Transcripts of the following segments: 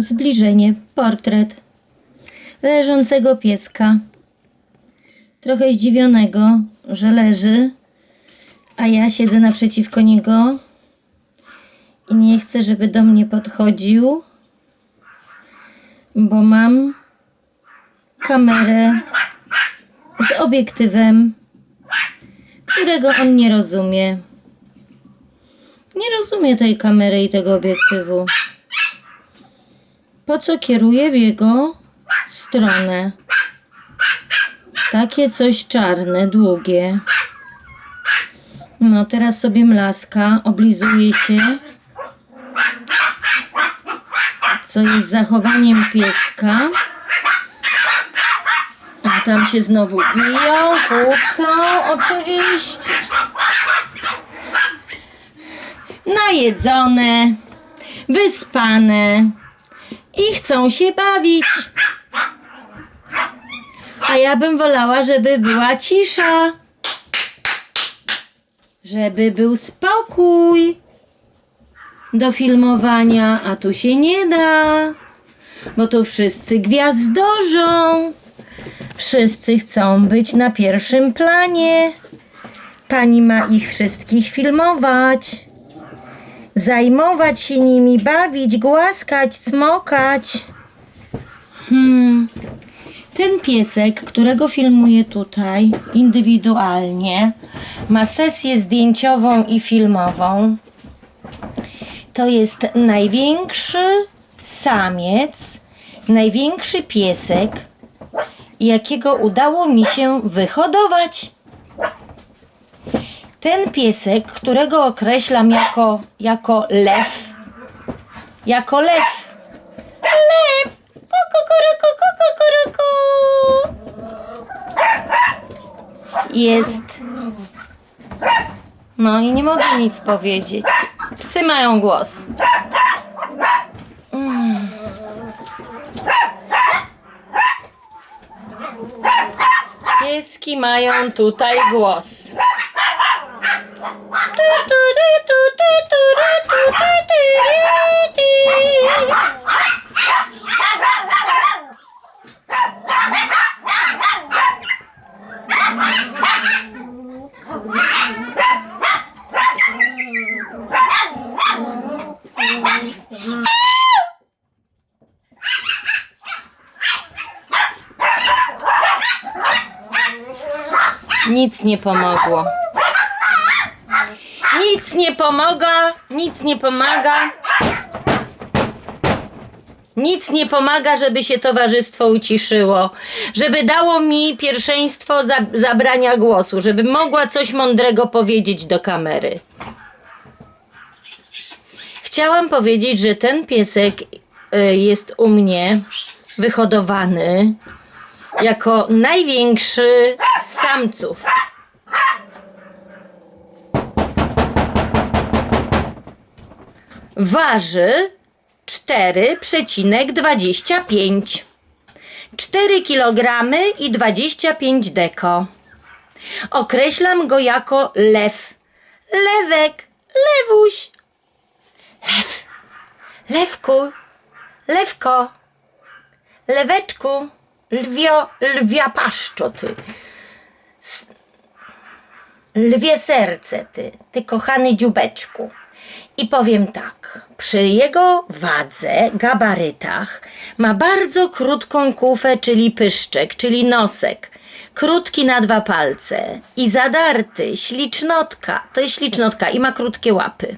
Zbliżenie, portret leżącego pieska. Trochę zdziwionego, że leży, a ja siedzę naprzeciwko niego i nie chcę, żeby do mnie podchodził, bo mam kamerę z obiektywem, którego on nie rozumie. Nie rozumie tej kamery i tego obiektywu. Po co kieruje w jego stronę? Takie coś czarne, długie. No, teraz sobie mlaska, oblizuje się. Co jest zachowaniem pieska. A tam się znowu biją, kłócą, oczywiście. Najedzone, wyspane i chcą się bawić. A ja bym wolała, żeby była cisza. Żeby był spokój do filmowania, a tu się nie da, bo tu wszyscy gwiazdorzą. Wszyscy chcą być na pierwszym planie. Pani ma ich wszystkich filmować, zajmować się nimi, bawić, głaskać, cmokać. Hmm. Ten piesek, którego filmuję tutaj indywidualnie, ma sesję zdjęciową i filmową. To jest największy samiec, największy piesek, jakiego udało mi się wyhodować. Ten piesek, którego określam jako, jako lew, jako lew. Lew! Kukukuruku, kukukuruku. Jest. No i nie mogę nic powiedzieć. Psy mają głos. Mm. Pieski mają tutaj głos. Nic nie pomogło. Nic nie pomaga, nic nie pomaga. Nic nie pomaga, żeby się towarzystwo uciszyło, żeby dało mi pierwszeństwo za, zabrania głosu, żeby mogła coś mądrego powiedzieć do kamery. Chciałam powiedzieć, że ten piesek y, jest u mnie wyhodowany jako największy z samców. Waży 4,25 4 kg i 25 deko. Określam go jako lew. Lewek, lewuś. Lew, lewku, lewko, leweczku, lwio, lwia paszczo ty. S- Lwie serce ty, ty kochany dziubeczku. I powiem tak, przy jego wadze, gabarytach ma bardzo krótką kufę, czyli pyszczek, czyli nosek. Krótki na dwa palce i zadarty, ślicznotka, to jest ślicznotka i ma krótkie łapy.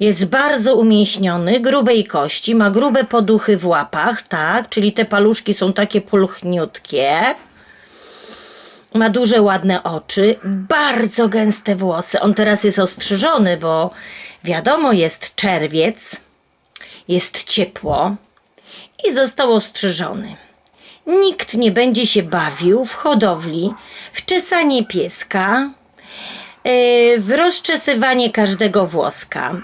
Jest bardzo umieśniony, grubej kości, ma grube poduchy w łapach, tak, czyli te paluszki są takie pulchniutkie. Ma duże, ładne oczy, bardzo gęste włosy. On teraz jest ostrzyżony, bo wiadomo, jest czerwiec, jest ciepło i został ostrzyżony. Nikt nie będzie się bawił w hodowli, w czesanie pieska, yy, w rozczesywanie każdego włoska.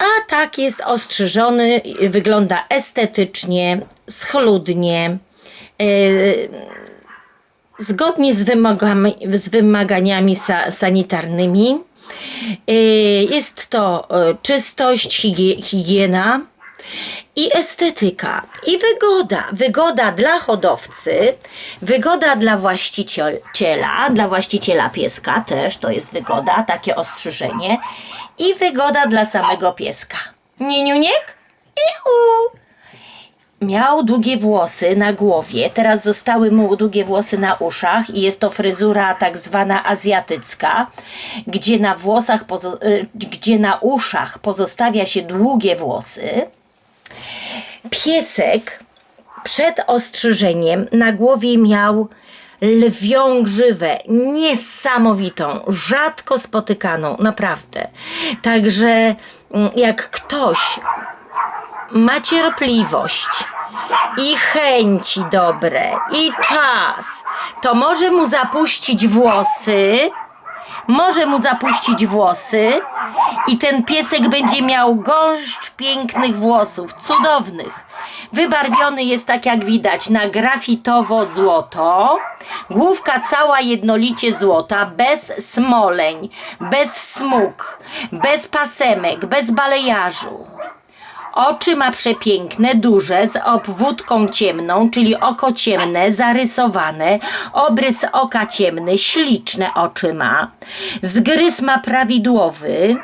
A tak jest ostrzyżony, wygląda estetycznie, schludnie. Zgodnie z, z wymaganiami sa, sanitarnymi. Y, Jest to y, czystość, higie, higiena, I estetyka, i wygoda. Wygoda dla hodowcy, wygoda dla właściciela, dla właściciela pieska też to jest wygoda, takie ostrzyżenie. I wygoda dla samego pieska. Nieniuniek? Iu! Miał długie włosy na głowie, teraz zostały mu długie włosy na uszach i jest to fryzura tak zwana azjatycka, gdzie na włosach, y, gdzie na uszach pozostawia się długie włosy. Piesek przed ostrzyżeniem na głowie miał lwią grzywę, niesamowitą, rzadko spotykaną, naprawdę. Także mm, jak ktoś ma cierpliwość i chęci dobre i czas, to może mu zapuścić włosy, może mu zapuścić włosy i ten piesek będzie miał gąszcz pięknych włosów, cudownych. Wybarwiony jest tak jak widać na grafitowo złoto, główka cała jednolicie złota, bez smoleń, bez smug, bez pasemek, bez balejarzu. Oczy ma przepiękne, duże, z obwódką ciemną, czyli oko ciemne, zarysowane, obrys oka ciemny, śliczne oczy ma. Zgryz ma prawidłowy,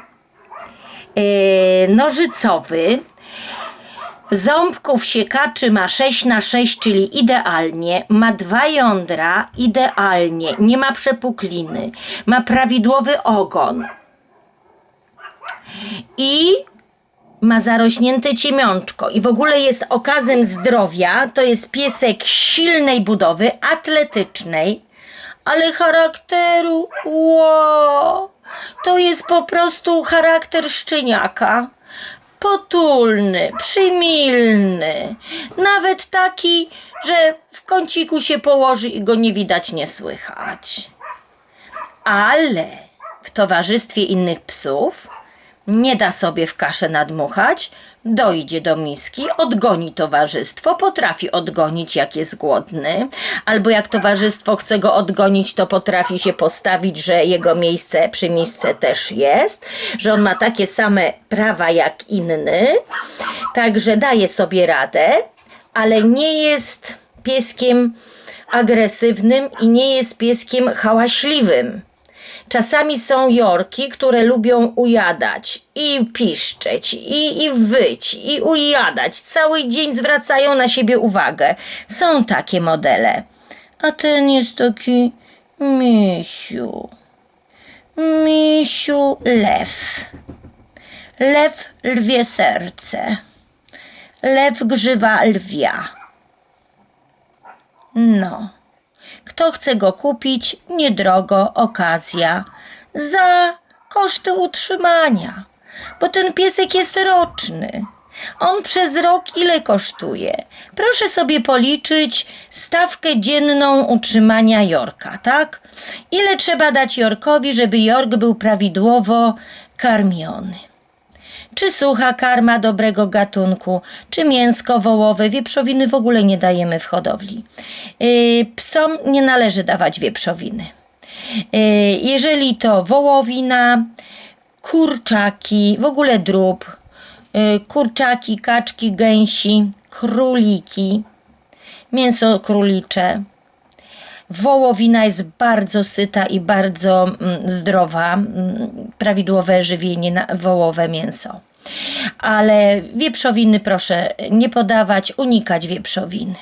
e, nożycowy. Ząbków siekaczy ma 6 na 6, czyli idealnie. Ma dwa jądra, idealnie. Nie ma przepukliny. Ma prawidłowy ogon. I ma zarośnięte ciemiączko i w ogóle jest okazem zdrowia. To jest piesek silnej budowy, atletycznej, ale charakteru, ło, to jest po prostu charakter szczeniaka. Potulny, przymilny, nawet taki, że w kąciku się położy i go nie widać, nie słychać. Ale w towarzystwie innych psów nie da sobie w kaszę nadmuchać, dojdzie do miski, odgoni towarzystwo, potrafi odgonić jak jest głodny, albo jak towarzystwo chce go odgonić, to potrafi się postawić, że jego miejsce przy misce też jest, że on ma takie same prawa jak inny, także daje sobie radę, ale nie jest pieskiem agresywnym i nie jest pieskiem hałaśliwym. Czasami są jorki, które lubią ujadać i piszczeć, i, i wyć, i ujadać. Cały dzień zwracają na siebie uwagę. Są takie modele. A ten jest taki misiu. Misiu lew. Lew lwie serce. Lew grzywa lwia. No. Kto chce go kupić, niedrogo, okazja. Za koszty utrzymania, bo ten piesek jest roczny. On przez rok ile kosztuje? Proszę sobie policzyć stawkę dzienną utrzymania Jorka, tak? Ile trzeba dać Jorkowi, żeby Jork był prawidłowo karmiony? Czy sucha karma dobrego gatunku, czy mięsko wołowe. Wieprzowiny w ogóle nie dajemy w hodowli. Yy, psom nie należy dawać wieprzowiny. Yy, jeżeli to wołowina, kurczaki, w ogóle drób, yy, kurczaki, kaczki, gęsi, króliki, mięso królicze. Wołowina jest bardzo syta i bardzo mm, zdrowa, mm, prawidłowe żywienie na wołowe mięso. Ale wieprzowiny proszę nie podawać, unikać wieprzowiny.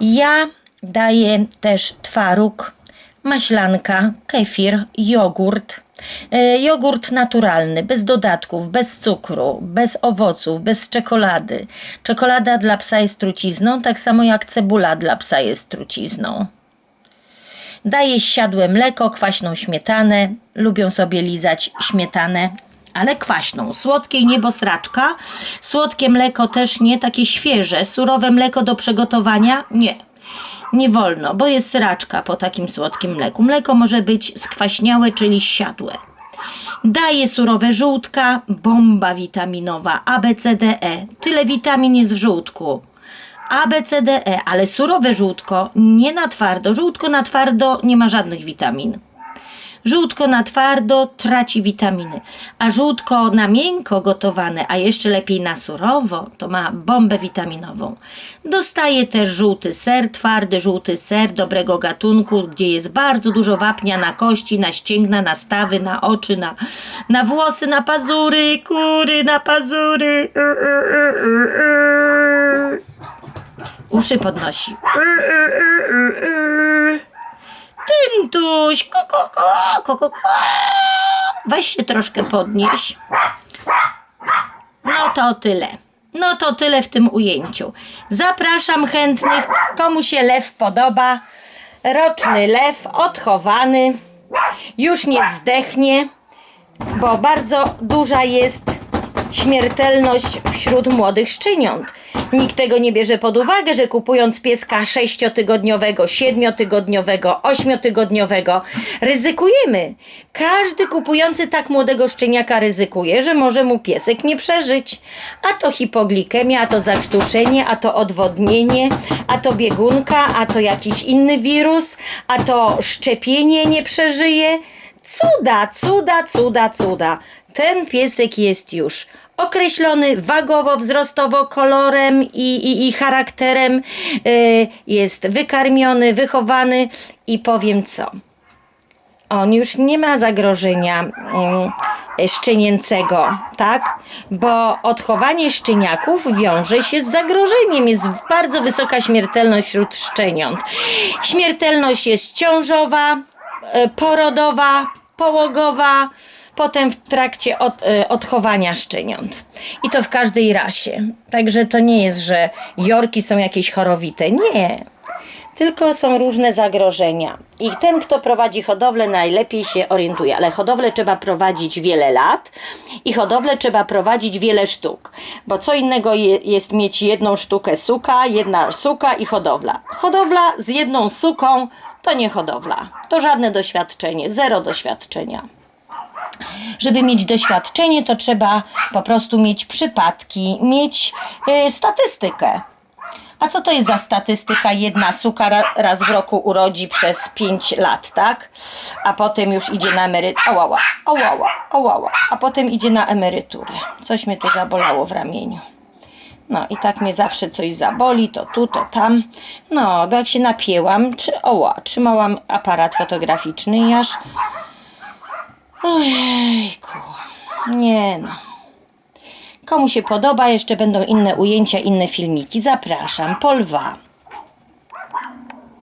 Ja daję też twaróg, maślanka, kefir, jogurt. E, Jogurt naturalny, bez dodatków, bez cukru, bez owoców, bez czekolady. Czekolada dla psa jest trucizną, tak samo jak cebula dla psa jest trucizną. Daje siadłe mleko, kwaśną śmietanę. Lubią sobie lizać śmietanę, ale kwaśną. Słodkiej niebosraczka. Słodkie mleko też nie, takie świeże. Surowe mleko do przygotowania? Nie. Nie wolno, bo jest sraczka po takim słodkim mleku. Mleko może być skwaśniałe, czyli siadłe. Daje surowe żółtka, bomba witaminowa, ABCDE. Tyle witamin jest w żółtku. ABCDE, ale surowe żółtko nie na twardo. Żółtko na twardo nie ma żadnych witamin. Żółtko na twardo traci witaminy, a żółtko na miękko gotowane, a jeszcze lepiej na surowo, to ma bombę witaminową. Dostaje też żółty ser, twardy żółty ser dobrego gatunku, gdzie jest bardzo dużo wapnia na kości, na ścięgna, na stawy, na oczy, na, na włosy, na pazury, kury, na pazury. Uszy podnosi. Tyntuś, ko, ko, ko, ko, ko, ko. Weź się troszkę podnieś. No to tyle. No to tyle w tym ujęciu. Zapraszam chętnych, komu się lew podoba. Roczny lew, odchowany. Już nie zdechnie, bo bardzo duża jest śmiertelność wśród młodych szczeniąt. Nikt tego nie bierze pod uwagę, że kupując pieska sześciotygodniowego, siedmiotygodniowego, ośmiotygodniowego, ryzykujemy. Każdy kupujący tak młodego szczeniaka ryzykuje, że może mu piesek nie przeżyć. A to hipoglikemia, a to zakrztuszenie, a to odwodnienie, a to biegunka, a to jakiś inny wirus, a to szczepienie nie przeżyje. Cuda, cuda, cuda, cuda. Ten piesek jest już określony wagowo, wzrostowo, kolorem i, i, i charakterem. y, jest wykarmiony, wychowany i powiem co. On już nie ma zagrożenia mm, szczenięcego, tak? Bo odchowanie szczeniaków wiąże się z zagrożeniem. Jest bardzo wysoka śmiertelność wśród szczeniąt. Śmiertelność jest ciążowa, e, porodowa, połogowa, potem w trakcie od, e, odchowania szczeniąt. I to w każdej rasie. Także to nie jest, że jorki są jakieś chorowite. Nie. Tylko są różne zagrożenia. I ten, kto prowadzi hodowlę, najlepiej się orientuje. Ale hodowlę trzeba prowadzić wiele lat i hodowlę trzeba prowadzić wiele sztuk. Bo co innego je, jest mieć jedną sztukę suka, jedna suka i hodowla. Hodowla z jedną suką to nie hodowla. To żadne doświadczenie, zero doświadczenia. Żeby mieć doświadczenie, to trzeba po prostu mieć przypadki, mieć y, statystykę. A co to jest za statystyka? Jedna suka ra, raz w roku urodzi przez 5 lat, tak? A potem już idzie na emeryturę. Ołała, ołała, ołała. A potem idzie na emeryturę. Coś mnie tu zabolało w ramieniu. No i tak mnie zawsze coś zaboli, to tu, to tam. No, bo jak się napięłam, czy oła, trzymałam aparat fotograficzny i aż... Ojejku, nie no. Komu się podoba, jeszcze będą inne ujęcia, inne filmiki. Zapraszam, po lwa.